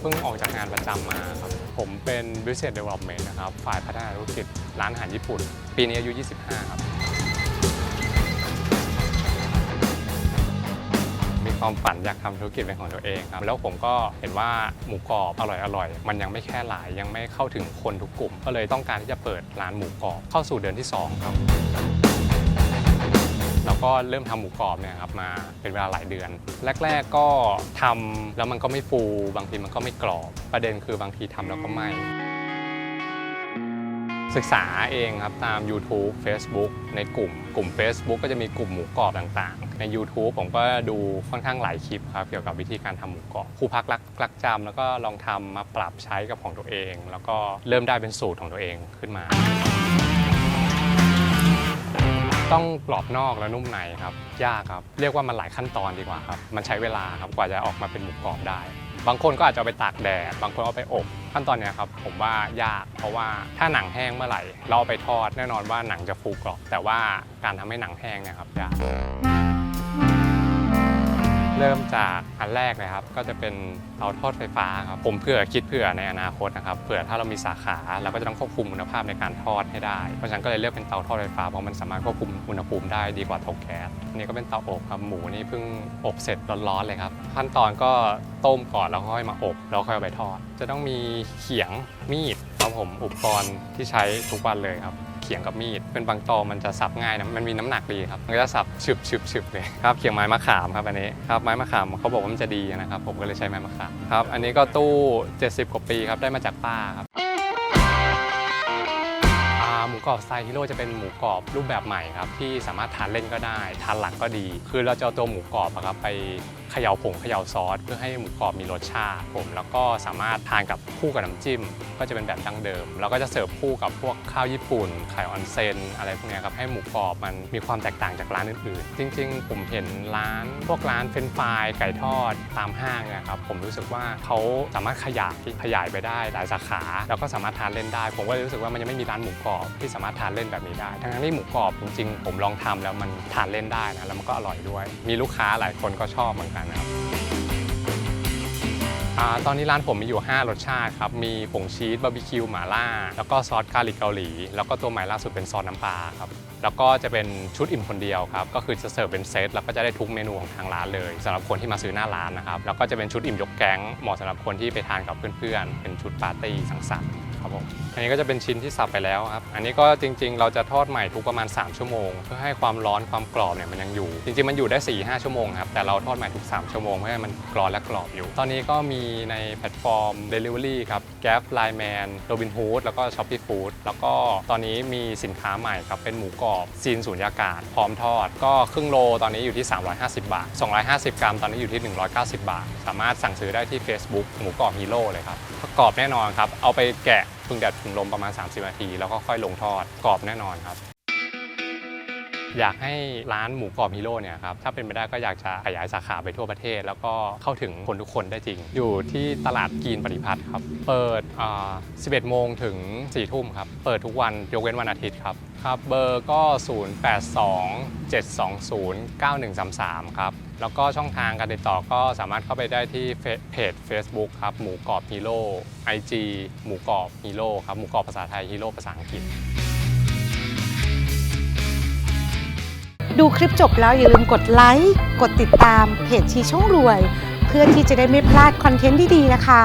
เพิ่งออกจากงานประจำมาครับ ผมเป็น Business Development นะครับ ฝ่ายพัฒนาธุรกิจร้านอาหารญี่ปุ่น ปีนี้อายุ 25 ครับ มีความฝันอยากทำธุรกิจเป็นของตัวเองครับ แล้วผมก็เห็นว่าหมูกรอบอร่อยๆมันยังไม่แค่หลาย ยังไม่เข้าถึงคนทุกกลุ่ม ก็เลยต้องการที่จะเปิดร้านหมูกรอบเข้าสู่เดือนที่ 2 ครับ แล้วก็เริ่มทำหมูกรอบเนี่ยครับมาเป็นเวลาหลายเดือน แรก ๆ ก็ทำแล้วมันก็ไม่ฟู บางทีมันก็ไม่กรอบ ประเด็นคือบางทีทำแล้วก็ไหม้ศึกษาเองครับ ตาม YouTube Facebook ในกลุ่ม กลุ่ม Facebook ก็จะมีกลุ่มหมูกรอบต่างๆ ใน YouTube ผมก็ดูค่อนข้างหลายคลิปครับ เกี่ยวกับวิธีการทำหมูกรอบครูพักรักรักจำแล้วก็ลองทำมาปรับใช้กับของตัวเอง แล้วก็เริ่มได้เป็นสูตรของตัวเองขึ้นมา ต้องกรอบนอกแล้วนุ่มในครับ ยากครับ เรียกว่ามันหลายขั้นตอนดีกว่าครับ มันใช้เวลาครับกว่าจะออกมาเป็นหมูกรอบได้ บางคนก็อาจจะเอาไปตากแดด บางคนเอาไปอบ ขั้นตอนเนี้ยครับผมว่ายาก เพราะว่าถ้าหนังแห้งเมื่อไหร่ เราเอาไปทอดแน่นอนว่าหนังจะฟูกรอบ แต่ว่าการทำให้หนังแห้งเนี่ยครับยาก เริ่มจากอันแรกนะครับ ก็จะเป็นเตาทอดไฟฟ้าครับผมเผื่อคิดเผื่อในอนาคตนะครับเผื่อถ้าเรามีสาขาเราก็จะต้องควบคุมคุณภาพในการทอดให้ได้ เพราะฉะนั้นก็เลยเลือกเป็นเตาทอดไฟฟ้าเพราะมันสามารถควบคุมอุณหภูมิได้ดีกว่าเตาแก๊สอันนี้ก็เป็นเตาอบครับหมูนี่เพิ่งอบเสร็จร้อนๆเลยครับขั้นตอนก็ต้มก่อนแล้วค่อยมาอบแล้วค่อยเอาไปทอด จะต้องมีเขียงมีดครับผมอุปกรณ์ที่ใช้ทุกวันเลยครับ ขียงกับมีด เป็นบางตอมันจะสับง่ายนะมันมีน้ำหนักดีครับมันก็จะสับฉึบฉึบฉึบเลยครับเขียงไม้มะขามครับอันนี้ครับไม้มะขามเขาบอกว่ามันจะดีนะครับผมก็เลยใช้ไม้มะขามครับอันนี้ก็ตู้ 70 กว่าปีครับได้มาจากป้าครับ มูกรอบสไตล์ฮีโร่จะเป็นหมูกรอบรูปแบบใหม่ครับที่สามารถทานเล่นก็ได้ทานหลักก็ดี คือเราจะเอาตัวหมูกรอบอะครับไปเขย่าผงเขย่าซอส เพื่อให้หมูกรอบมีรสชาติผมแล้วก็สามารถทานกับคู่กับน้ำจิ้ม ก็จะเป็นแบบดั้งเดิม แล้วก็จะเสิร์ฟคู่กับพวกข้าวญี่ปุ่นไข่ออนเซนอะไรพวกนี้ครับให้หมูกรอบมันมีความแตกต่างจากร้านอื่นๆ จริง ๆ ผมเห็นร้าน พวกร้านเฟรนฟรายไก่ทอดตามห้างนี่ยครับผมรู้สึกว่าเขาสามารถขยายขยายไปได้หลายสาขา แล้วก็สามารถทานเล่นได้ ผมก็เลยรู้สึกว่ามันยังไม่มีร้านหมูกรอบที่สามารถทานเล่นแบบนี้ได้ ทั้งที่หมูกรอบจริงๆ ผมลองทำแล้วมันทานเล่นได้นะ แล้วมันก็อร่อยด้วย มีลูกค้าหลายคนก็ชอบเหมือนกันนะครับอตอนนี้ร้านผมมีอยู่ 5 รสชาติครับ มีผงชีสบาร์บีคิวหม่าล่า แล้วก็ซอสกาลิกเกาหลี แล้วก็ตัวใหม่ล่าสุดเป็นซอสน้ำปลาครับ แล้วก็จะเป็นชุดอิ่มคนเดียวครับ ก็คือจะเสิร์ฟเป็นเซต แล้วก็จะได้ทุกเมนูของทางร้านเลยสำหรับคนที่มาซื้อหน้าร้านนะครับ แล้วก็จะเป็นชุดอิ่มยกแก๊งเหมาะสำหรับคนที่ไปทานกับเพื่อนๆ เป็นชุดปาร์ตี้สังสรรค์ ครับผมอันนี้ก็จะเป็นชิ้นที่สับไปแล้วครับ อันนี้ก็จริง ๆ เราจะทอดใหม่ทุกประมาณ 3 ชั่วโมง เพื่อให้ความร้อนความกรอบเนี่ยมันยังอยู่ จริงๆมันอยู่ได้4-5ชั่วโมงครับแต่เราทอดใหม่ทุก 3 ชั่วโมงเพื่อให้มันกรอบและกรอบอยู่ ตอนนี้ก็มีในแพลตฟอร์ม Delivery ครับ Gap Line Man Robin Hood แล้วก็ Shopee Food แล้วก็ตอนนี้มีสินค้าใหม่ครับเป็นหมูกรอบซีนสูญญากาศ พร้อมทอด ก็ครึ่งโลตอนนี้อยู่ที่ 350 บาท 250 กรัม ตอนนี้อยู่ที่ 190 บาท สามารถสั่งซื้อได้ที่ Facebook หมูกรอบฮีโร่เลยครับ กรอบแน่นอนครับ เอาไปแกะพึ่งแดดพึ่งลมประมาณ 30 นาที แล้วก็ค่อยลงทอดกรอบแน่นอนครับ อยากให้ร้านหมูกรอบฮีโร่เนี่ยครับถ้าเป็นไปได้ก็อยากจะขยายสาขาไปทั่วประเทศ แล้วก็เข้าถึงคนทุกคนได้จริง อยู่ที่ตลาดกีนปฏิพัฒน์ครับ เปิดอ่า11 โมงถึง 4 ทุ่มครับ เปิดทุกวันยกเว้นวันอาทิตย์ครับครับเบอร์ก็ 082 720 9133 ครับ แล้วก็ช่องทางการติดต่อก็สามารถเข้าไปได้ที่เฟเพจ Facebook ครับ หมูกรอบฮีโร่ IG หมูกรอบฮีโร่ครับ หมูกรอบภาษาไทยฮีโร่ภาษาอังกฤษ ดูคลิปจบแล้วอย่าลืมกดไลค์กดติดตามเพจชีช่องรวย เพื่อที่จะได้ไม่พลาดคอนเทนต์ดีๆนะคะ